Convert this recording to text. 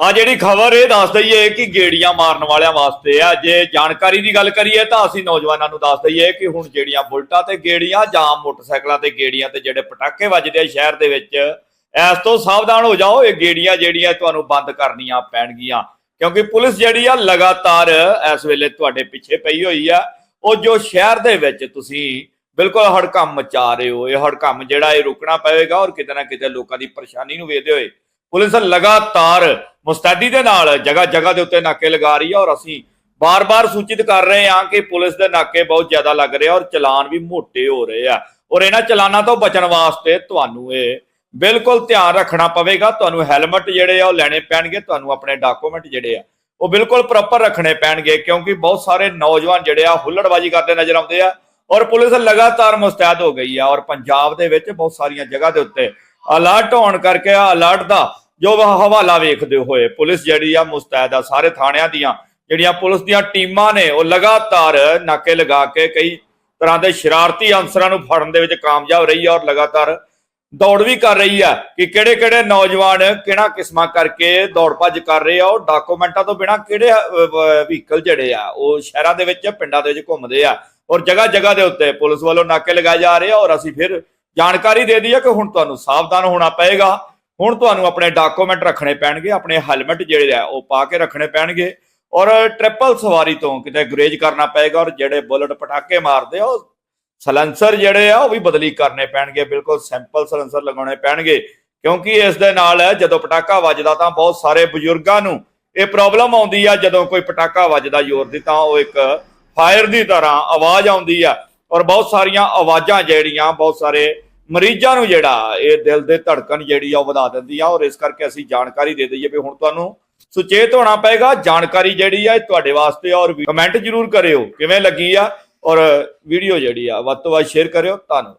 ਆ ਜਿਹੜੀ ਖਬਰ ਇਹ ਦੱਸ ਦਈਏ ਕਿ ਗੇੜੀਆਂ ਮਾਰਨ ਵਾਲਿਆਂ ਵਾਸਤੇ ਆ। ਜੇ ਜਾਣਕਾਰੀ ਦੀ ਗੱਲ ਕਰੀਏ ਤਾਂ ਅਸੀਂ ਨੌਜਵਾਨਾਂ ਨੂੰ ਦੱਸ ਦਈਏ ਕਿ ਹੁਣ ਜਿਹੜੀਆਂ ਬੁਲਟਾਂ ਤੇ ਗੇੜੀਆਂ ਜਾਂ ਮੋਟਰਸਾਈਕਲਾਂ ਤੇ ਗੇੜੀਆਂ ਤੇ ਜਿਹੜੇ ਪਟਾਕੇ ਵੱਜਦੇ ਆ ਸ਼ਹਿਰ ਦੇ ਵਿੱਚ, ਇਸ ਤੋਂ ਸਾਵਧਾਨ ਹੋ ਜਾਓ, ਇਹ ਗੇੜੀਆਂ ਜਿਹੜੀਆਂ ਤੁਹਾਨੂੰ ਬੰਦ ਕਰਨੀਆਂ ਪੈਣਗੀਆਂ। ਕਿਉਂਕਿ ਪੁਲਿਸ ਜਿਹੜੀ ਆ ਲਗਾਤਾਰ ਇਸ ਵੇਲੇ ਤੁਹਾਡੇ ਪਿੱਛੇ ਪਈ ਹੋਈ ਆ। ਉਹ ਜੋ ਸ਼ਹਿਰ ਦੇ ਵਿੱਚ ਤੁਸੀਂ ਬਿਲਕੁਲ ਹੜਕੰਮ ਮਚਾ ਰਹੇ ਹੋ, ਇਹ ਹੜਕੰਮ ਜਿਹੜਾ ਇਹ ਰੁਕਣਾ ਪਵੇਗਾ ਔਰ ਕਿਤੇ ਨਾ ਕਿਤੇ ਲੋਕਾਂ ਦੀ ਪਰੇਸ਼ਾਨੀ ਨੂੰ ਵੇਖਦੇ ਹੋਏ ਪੁਲਿਸ ਲਗਾਤਾਰ ਮੁਸਤੈਦੀ ਦੇ ਨਾਲ ਜਗ੍ਹਾ ਜਗ੍ਹਾ ਦੇ ਉੱਤੇ ਨਾਕੇ ਲਗਾ ਰਹੀ ਹੈ ਔਰ ਅਸੀਂ ਬਾਰ-ਬਾਰ ਸੂਚਿਤ ਕਰ ਰਹੇ ਹਾਂ ਕਿ ਪੁਲਿਸ ਦੇ ਨਾਕੇ ਬਹੁਤ ਜ਼ਿਆਦਾ ਲੱਗ ਰਹੇ ਔਰ ਚਲਾਨ ਵੀ ਮੋਟੇ ਹੋ ਰਹੇ ਆ। ਔਰ ਇਹਨਾਂ ਚਲਾਨਾਂ ਤੋਂ ਬਚਣ ਵਾਸਤੇ ਤੁਹਾਨੂੰ ਇਹ ਬਿਲਕੁਲ ਧਿਆਨ ਰੱਖਣਾ ਪਵੇਗਾ। ਤੁਹਾਨੂੰ ਹੈਲਮਟ ਜਿਹੜੇ ਆ ਉਹ ਲੈਣੇ ਪੈਣਗੇ। ਤੁਹਾਨੂੰ ਆਪਣੇ ਡਾਕੂਮੈਂਟ ਜਿਹੜੇ ਆ ਉਹ ਬਿਲਕੁਲ ਪ੍ਰੋਪਰ ਰੱਖਣੇ ਪੈਣਗੇ ਕਿਉਂਕਿ ਬਹੁਤ ਸਾਰੇ ਨੌਜਵਾਨ ਜਿਹੜੇ ਆ ਹੁੱਲੜਬਾਜੀ ਕਰਦੇ ਨਜ਼ਰ ਆਉਂਦੇ ਆ ਔਰ ਪੁਲਿਸ ਲਗਾਤਾਰ ਮੁਸਤੈਦ ਹੋ ਗਈ ਆ ਔਰ ਪੰਜਾਬ ਦੇ ਵਿੱਚ ਬਹੁਤ ਸਾਰੀਆਂ ਜਗ੍ਹਾ ਦੇ ਉੱਤੇ ਅਲਰਟ ਹੋਣ ਕਰਕੇ ਆ ਅਲਰਟ ਦਾ ਜੋ ਹਵਾਲਾ ਵੇਖਦੇ ਹੋਏ, ਪੁਲਿਸ ਜਿਹੜੀ ਆ ਮੁਸਤੈਦ ਆ, ਸਾਰੇ ਥਾਣਿਆਂ ਦੀਆਂ, ਜਿਹੜੀਆਂ ਪੁਲਿਸ ਦੀਆਂ ਟੀਮਾਂ ਨੇ, ਉਹ ਲਗਾਤਾਰ ਨਾਕੇ ਲਗਾ ਕੇ ਕਈ ਤਰ੍ਹਾਂ ਦੇ ਸ਼ਰਾਰਤੀ ਅਨਸਰਾਂ ਨੂੰ ਫੜਨ ਦੇ ਵਿੱਚ ਕਾਮਯਾਬ ਰਹੀ ਹੈ ਔਰ ਲਗਾਤਾਰ ਦੌੜ ਵੀ ਕਰ ਰਹੀ ਆ ਕਿ ਕਿਹੜੇ ਕਿਹੜੇ ਨੌਜਵਾਨ ਕਿਹੜਾ ਕਿਸਮਾਂ ਕਰਕੇ ਦੌੜ ਭੱਜ ਕਰ ਰਹੇ ਆ, ਉਹ ਡਾਕੂਮੈਂਟਾਂ ਤੋਂ ਬਿਨਾ ਕਿਹੜੇ ਵਹੀਕਲ ਜਿਹੜੇ ਆ, ਉਹ ਸ਼ਹਿਰਾਂ ਦੇ ਵਿੱਚ, ਪਿੰਡਾਂ ਦੇ ਵਿੱਚ ਘੁੰਮਦੇ ਆ ਔਰ ਜਗ੍ਹਾ ਜਗ੍ਹਾ ਦੇ ਉੱਤੇ ਪੁਲਿਸ ਵੱਲੋਂ ਨਾਕੇ ਲਗਾਏ ਜਾ ਰਹੇ ਆ ਔਰ ਅਸੀਂ ਫਿਰ ਜਾਣਕਾਰੀ ਦੇ ਦਈਏ ਕਿ ਹੁਣ ਤੁਹਾਨੂੰ ਸਾਵਧਾਨ ਹੋਣਾ ਪਏਗਾ। ਹੁਣ ਤੁਹਾਨੂੰ ਆਪਣੇ ਡਾਕੂਮੈਂਟ ਰੱਖਣੇ ਪੈਣਗੇ, ਆਪਣੇ ਹੈਲਮਟ ਜਿਹੜੇ ਆ, ਉਹ ਪਾ ਕੇ ਰੱਖਣੇ ਪੈਣਗੇ ਔਰ ਟ੍ਰਿਪਲ ਸਵਾਰੀ ਤੋਂ ਕਿਤੇ ਗੁਰੇਜ ਕਰਨਾ ਪਏਗਾ ਔਰ ਜਿਹੜੇ ਬੁਲਟ ਪਟਾਕੇ ਮਾਰਦੇ ਆ, ਉਹ ਸਲੈਂਸਰ ਜਿਹੜੇ ਆ, ਉਹ ਵੀ ਬਦਲੀ ਕਰਨੇ ਪੈਣਗੇ, ਬਿਲਕੁਲ ਸਿੰਪਲ ਸਲੈਂਸਰ ਲਗਾਉਣੇ ਪੈਣਗੇ ਕਿਉਂਕਿ ਇਸ ਦੇ ਨਾਲ ਜਦੋਂ ਪਟਾਕਾ ਵੱਜਦਾ ਤਾਂ ਬਹੁਤ ਸਾਰੇ ਬਜ਼ੁਰਗਾਂ ਨੂੰ ਇਹ ਪ੍ਰੋਬਲਮ ਆਉਂਦੀ ਆ, ਜਦੋਂ ਕੋਈ ਪਟਾਕਾ ਵੱਜਦਾ ਜ਼ੋਰ ਦੀ ਤਾਂ ਉਹ ਇੱਕ ਫਾਇਰ ਦੀ ਤਰ੍ਹਾਂ ਆਵਾਜ਼ ਆਉਂਦੀ ਆ ਔਰ ਬਹੁਤ ਸਾਰੀਆਂ ਆਵਾਜ਼ਾਂ ਜਿਹੜੀਆਂ, ਬਹੁਤ ਸਾਰੇ ਮਰੀਜ਼ਾਂ ਨੂੰ ਜਿਹੜਾ ਇਹ ਦਿਲ ਦੇ ਧੜਕਣ ਜਿਹੜੀ ਆ ਉਹ ਵਧਾ ਦਿੰਦੀ ਆ ਔਰ ਇਸ ਕਰਕੇ ਅਸੀਂ ਜਾਣਕਾਰੀ ਦੇ ਦਈਏ ਵੀ ਹੁਣ ਤੁਹਾਨੂੰ ਸੁਚੇਤ ਹੋਣਾ ਪਏਗਾ। ਜਾਣਕਾਰੀ ਜਿਹੜੀ ਆ ਇਹ ਤੁਹਾਡੇ ਵਾਸਤੇ ਔਰ ਕਮੈਂਟ ਜ਼ਰੂਰ ਕਰਿਓ। ਕਿਵੇਂ ਲੱਗੀ ਆ? ਔਰ ਵੀਡੀਓ ਜਿਹੜੀ ਆ ਵੱਧ ਤੋਂ ਵੱਧ ਸ਼ੇਅਰ ਕਰਿਓ। ਧੰਨਵਾਦ।